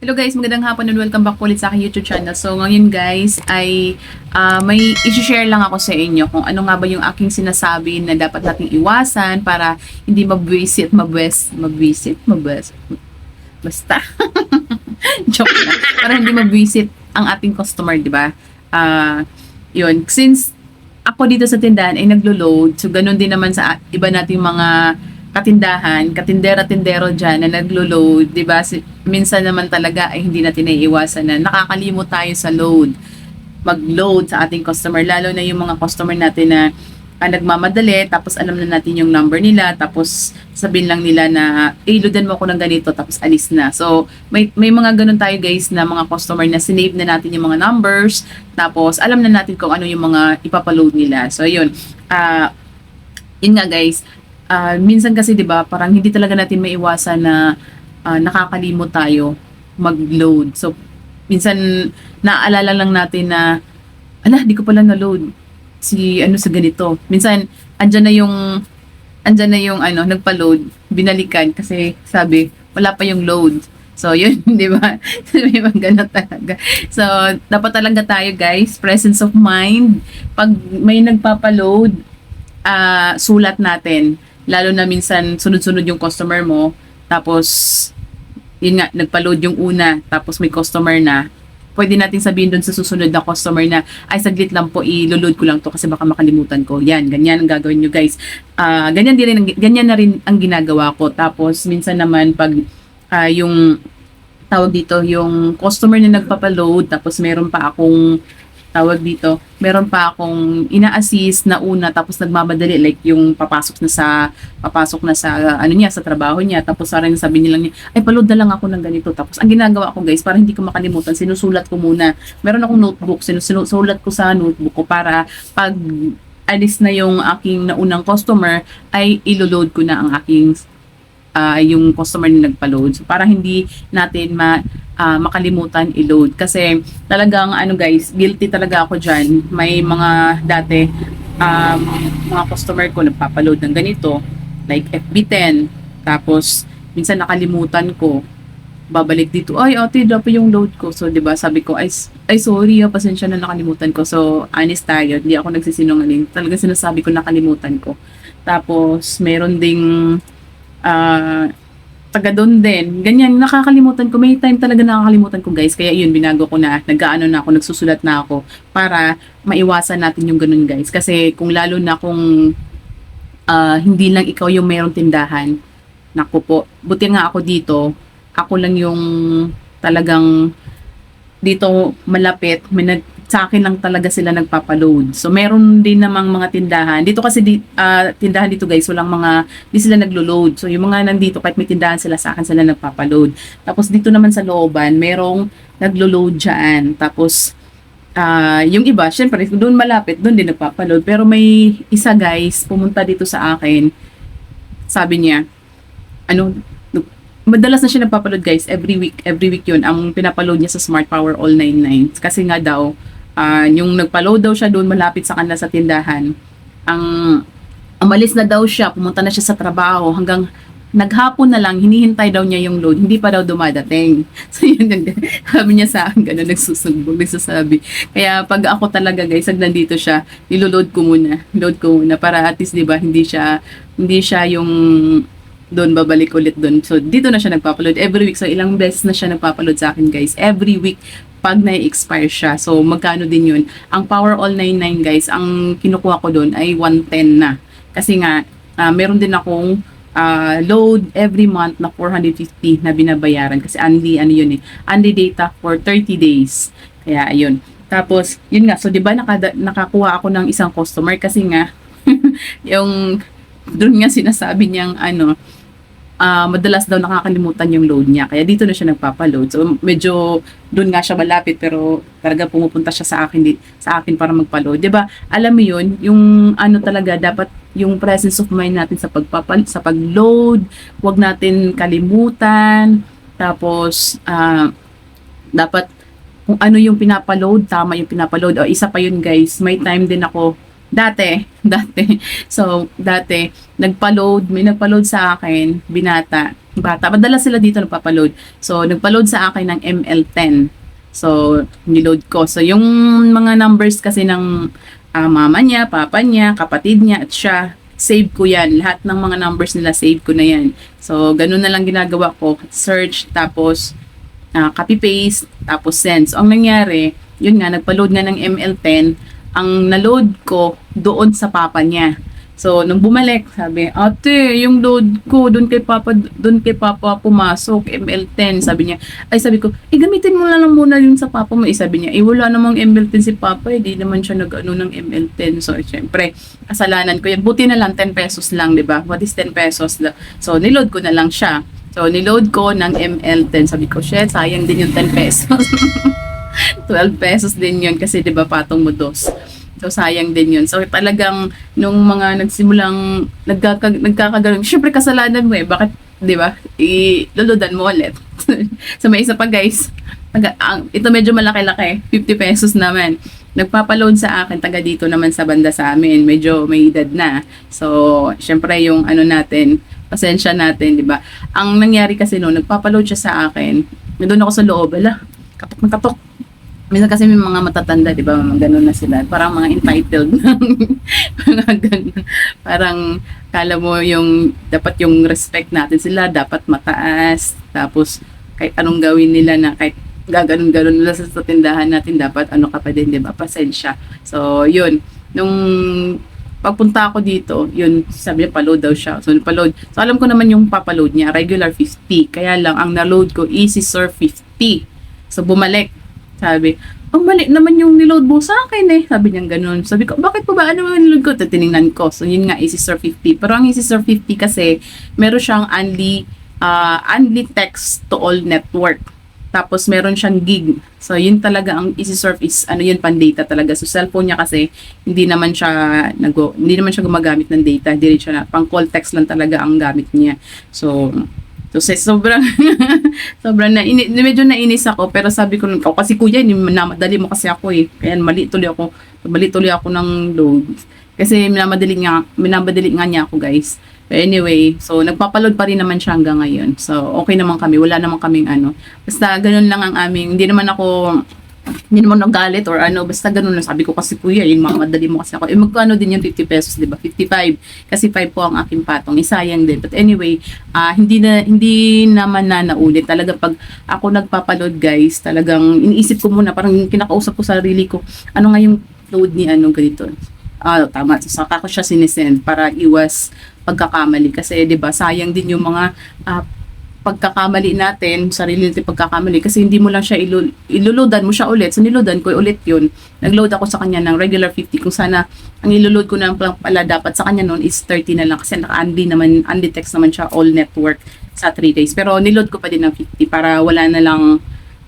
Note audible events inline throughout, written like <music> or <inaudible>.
Hello guys, magandang hapon and welcome back ulit sa aking YouTube channel. So ngayon guys ay ah, may i-share lang ako sa inyo kung ano nga ba yung aking sinasabi na dapat nating iwasan para hindi mabwisit, mabwes, mabwisit, mabwes. Basta. <laughs> Joke lang. Para hindi mabwisit ang ating customer, di ba? Ah, yun. Since ako dito sa tindahan ay naglo-load, so ganun din naman sa iba nating mga katindahan, katindera-tindero dyan na naglo-load, di ba? Minsan naman talaga ay hindi natin naiiwasan na nakakalimot tayo sa load. Mag-load sa ating customer, lalo na yung mga customer natin na ah, nagmamadali, tapos alam na natin yung number nila, tapos sabihin lang nila na, eh, loadan mo ako ng ganito, tapos alis na. So, may, may mga ganun tayo guys na mga customer na sinave na natin yung mga numbers, tapos alam na natin kung ano yung mga ipapaload nila. So, yun. Ah, yun nga guys, ah, minsan kasi 'di ba, parang hindi talaga natin maiwasan na ah, nakakalimot tayo mag-load. So minsan naaalala lang natin na ala, di ko pala na-load si ano sa ganito. Minsan andyan na yung andyan na yung ano, nagpa-load, binalikan kasi sabi wala pa yung load. So, <laughs> yun, di ba? May mga ganun talaga. So, dapat talaga tayo, guys, presence of mind. Pag may nagpapaload, ah sulat natin. Lalo na minsan sunod-sunod yung customer mo. Tapos, yun nga, nagpa-load yung una. Tapos may customer na. Pwede natin sabihin doon sa susunod na customer na, ay saglit lang po, i-load ko lang to kasi baka makalimutan ko. Yan, ganyan ang gagawin nyo guys. Ah, ganyan, din rin, ganyan na rin ang ginagawa ko. Tapos, minsan naman pag ah, yung tawag dito, yung customer na nagpapaload, tapos meron pa akong tawag dito, meron pa akong ina-assist na una tapos nagmamadali like yung papasok na sa papasok na sa ano niya sa trabaho niya. Tapos parang sabi nila niya ay paload na lang ako ng ganito. Tapos ang ginagawa ko guys para hindi ko makalimutan sinusulat ko muna. Meron akong notebook sinus- sinusulat ko sa notebook ko para pag alis na yung aking naunang customer ay iloload ko na ang aking ah, yung customer na nagpa-load. So, para hindi natin ma, ah, makalimutan i-load. Kasi talagang ano guys, guilty talaga ako dyan. May mga dati, um, mga customer ko nagpapaload ng ganito, like FB10. Tapos, minsan nakalimutan ko, babalik dito, ay ate, dapat yung load ko. So, di ba sabi ko, ay, ay sorry, ah, pasensya na nakalimutan ko. So, honest tayo, hindi ako nagsisinungaling. Talaga sinasabi ko nakalimutan ko. Tapos, meron ding ah taga doon din. Ganyan, nakakalimutan ko. May time talaga nakakalimutan ko, guys. Kaya yun, binago ko na. Nag-ano na ako, nagsusulat na ako para maiwasan natin yung ganun, guys. Kasi kung lalo na kung ah, hindi lang ikaw yung mayroong tindahan, naku po, buti nga ako dito, ako lang yung talagang dito malapit, may nag, sa akin lang talaga sila nagpapaload. So meron din namang mga tindahan. Dito kasi di, ah, tindahan dito guys, walang mga di sila naglo-load. So yung mga nandito kahit may tindahan sila sa akin sila nagpapaload. Tapos dito naman sa looban, merong naglo-load diyan. Tapos ah, yung iba, syempre doon malapit, doon din nagpapaload. Pero may isa guys, pumunta dito sa akin. Sabi niya, ano, madalas na siya nagpapaload guys every week every week yun ang pinapaload niya sa Smart Power All 99 kasi nga daw ah, yung nagpaload daw siya doon malapit sa kanila sa tindahan ang umalis na daw siya pumunta na siya sa trabaho hanggang naghapon na lang hinihintay daw niya yung load hindi pa daw dumadating. <laughs> So yun yung sabi niya sa akin gano'n nagsusumbong nagsasabi. Kaya pag ako talaga guys pag nandito siya niloload ko muna load ko muna para at least di ba hindi siya hindi siya yung doon babalik ulit doon. So, dito na siya nagpapaload every week. So, ilang beses na siya nagpapaload sa akin, guys. Every week, pag na-expire siya. So, magkano din yun? Ang Power All 99, guys, ang kinukuha ko doon ay 110 na. Kasi nga, ah, meron din akong ah, load every month na 450 na binabayaran. Kasi only, ano yun eh, only data for 30 days. Kaya, ayun. Tapos, yun nga, so, di ba, nakada- nakakuha ako ng isang customer kasi nga, <laughs> yung, doon nga sinasabi niyang, ano, ah madalas daw nakakalimutan yung load niya. Kaya dito na siya nagpapaload. So medyo doon nga siya malapit pero talaga pumupunta siya sa akin di, sa akin para magpa-load. 'Di ba? Alam mo 'yun, yung ano talaga dapat yung presence of mind natin sa pagpapal sa pag-load, 'wag natin kalimutan. Tapos ah kung ano yung pinapaload, tama yung pinapaload. O isa pa yun guys, may time din ako Dati, <laughs> dati. So, dati, nagpa-load, may nagpa-load sa akin, binata, bata. Madalas sila dito nagpapa-load. So, nagpa-load sa akin ng ML10. So, niload ko. So, yung mga numbers kasi ng ah, mama niya, papa niya, kapatid niya, at siya, save ko yan. Lahat ng mga numbers nila, save ko na yan. So, ganun na lang ginagawa ko. Search, tapos, ah, copy-paste, tapos send. So, ang nangyari, yun nga, nagpa-load nga ng ML10, ang na-load ko doon sa papa niya. So, nung bumalik, sabi, ate, yung load ko, doon kay papa, doon kay papa pumasok, ML10. Sabi niya, ay sabi ko, eh, gamitin mo na lang muna yung sa papa mo. Eh, sabi niya, eh, wala namang ML10 si papa, eh, naman siya nag-ano ng ML10. So, eh, syempre, kasalanan ko yan. Buti na lang, 10 pesos lang, di ba? What is 10 pesos? So, niload ko na lang siya. So, niload ko ng ML10. Sabi ko, shit, sayang din yung 10 pesos. <laughs> 12 pesos din yun kasi 'di ba patong mo dos. So sayang din yun. So talagang nung mga nagsimulang nagkaka, nagkakagaling, syempre kasalanan mo eh. Bakit 'di ba? Iluludan mo ulit. <laughs> so may isa pa guys. Taga, ang, ito medyo malaki-laki. 50 pesos naman. Nagpapaload sa akin, taga dito naman sa banda sa amin. Medyo may edad na. So, syempre yung ano natin, pasensya natin, di ba? Ang nangyari kasi no, nagpapaload siya sa akin. Nandun ako sa loob, ala, katok na katok Minsan kasi may mga matatanda, di ba, mga ganun na sila. Parang mga entitled. <laughs> mga ganun. Parang, kala mo yung, dapat yung respect natin sila, dapat mataas. Tapos, kahit anong gawin nila na, kahit gaganon-ganon nila sa, tindahan natin, dapat ano ka pa din, di ba, pasensya. So, yun. Nung pagpunta ako dito, yun, sabi niya, paload daw siya. So, paload. So, alam ko naman yung papaload niya, regular 50. Kaya lang, ang na-load ko, easy surf 50. So, bumalik sabi, ang mali naman yung niload mo sa akin eh. Sabi niya ganun. Sabi ko, bakit po ba? Ano yung niload ko? Tinignan ko. So, yun nga, Easy Store 50. Pero ang Easy Store 50 kasi, meron siyang only, uh, only text to all network. Tapos, meron siyang gig. So, yun talaga ang Easy Surf is, ano yun, pan-data talaga. So, cellphone niya kasi, hindi naman siya, nago, hindi naman siya gumagamit ng data. Hindi rin siya na, pang call text lang talaga ang gamit niya. So, Sa sobrang, <laughs> sobrang na, ini, medyo nainis ako, pero sabi ko, oh, kasi kuya, namadali mo kasi ako eh. Kaya mali tuloy ako, mali tuloy ako ng load. Kasi minamadali nga, minamadali nga niya ako guys. But anyway, so nagpapaload pa rin naman siya hanggang ngayon. So, okay naman kami, wala naman kaming ano. Basta ganun lang ang aming, hindi naman ako hindi naman nagalit or ano, basta ganun lang. Sabi ko kasi kuya, yung mga madali mo kasi ako. Eh, magkano din yung 50 pesos, di ba? 55. Kasi 5 po ang aking patong. Isayang din. But anyway, uh, hindi na hindi naman na naulit. Talaga pag ako nagpapaload guys, talagang iniisip ko muna, parang kinakausap ko sa sarili ko, ano nga yung load ni ano ganito. Ah, tama. So, saka ko siya sinisend para iwas pagkakamali. Kasi, di ba, sayang din yung mga uh, pagkakamali natin, sarili natin pagkakamali kasi hindi mo lang siya ilul iluludan mo siya ulit. So niloadan ko ulit yun. Nagload ako sa kanya ng regular 50 kung sana ang iloload ko na lang pala dapat sa kanya noon is 30 na lang kasi naka-unli naman, text naman siya all network sa 3 days. Pero niload ko pa din ng 50 para wala na lang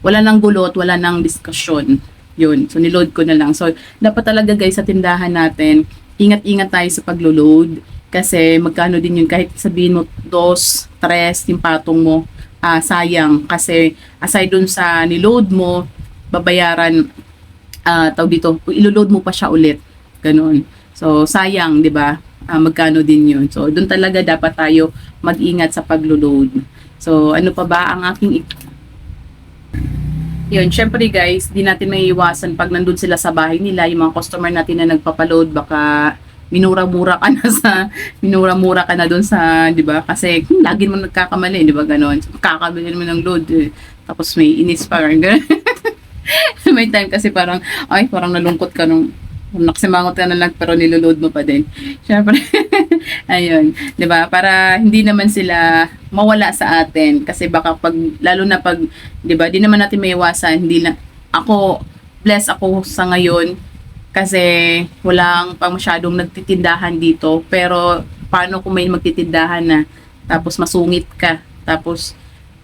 wala nang gulot, wala nang discussion. Yun. So niload ko na lang. So dapat talaga guys sa tindahan natin, ingat-ingat tayo sa paglo-load kasi magkano din yun kahit sabihin mo dos, tres yung patong mo, uh, sayang. Kasi aside dun sa niload mo, babayaran, uh, tawag dito, iloload mo pa siya ulit. Ganun. So sayang, di ba? Uh, magkano din yun. So doon talaga dapat tayo mag-ingat sa paglo-load. So ano pa ba ang aking yun, syempre guys, di natin may iwasan pag nandun sila sa bahay nila, yung mga customer natin na nagpapaload, baka minura-mura ka na sa minura-mura ka na doon sa, 'di ba? Kasi hmm, lagi mo nagkakamali, 'di ba? Ganon. Kakabili mo ng load. Eh. Tapos may inis pa rin. <laughs> may time kasi parang ay, parang nalungkot ka nung nakasimangot ka na lang pero niloload mo pa din. Syempre, <laughs> ayun, 'di ba? Para hindi naman sila mawala sa atin kasi baka pag lalo na pag 'di ba, di naman natin maiwasan, hindi na ako bless ako sa ngayon kasi walang pang masyadong nagtitindahan dito. Pero paano kung may magtitindahan na tapos masungit ka, tapos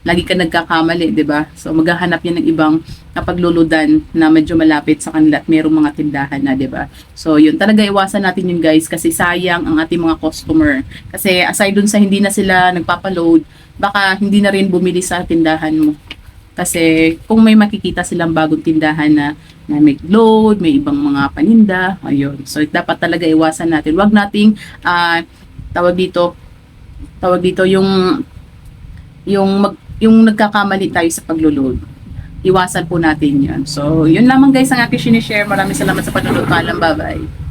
lagi ka nagkakamali, 'di ba? So maghahanap yan ng ibang kapagluludan na medyo malapit sa kanila at mayroong mga tindahan na, 'di ba? So yun, talaga iwasan natin yun guys kasi sayang ang ating mga customer. Kasi aside dun sa hindi na sila nagpapaload, baka hindi na rin bumili sa tindahan mo. Kasi kung may makikita silang bagong tindahan na na may load, may ibang mga paninda, ayun. So dapat talaga iwasan natin. Huwag nating ah, tawag dito tawag dito yung yung mag, yung nagkakamali tayo sa paglulod. Iwasan po natin 'yan. So, yun lamang guys ang aking sinishare. Maraming salamat sa panonood. Paalam, bye-bye.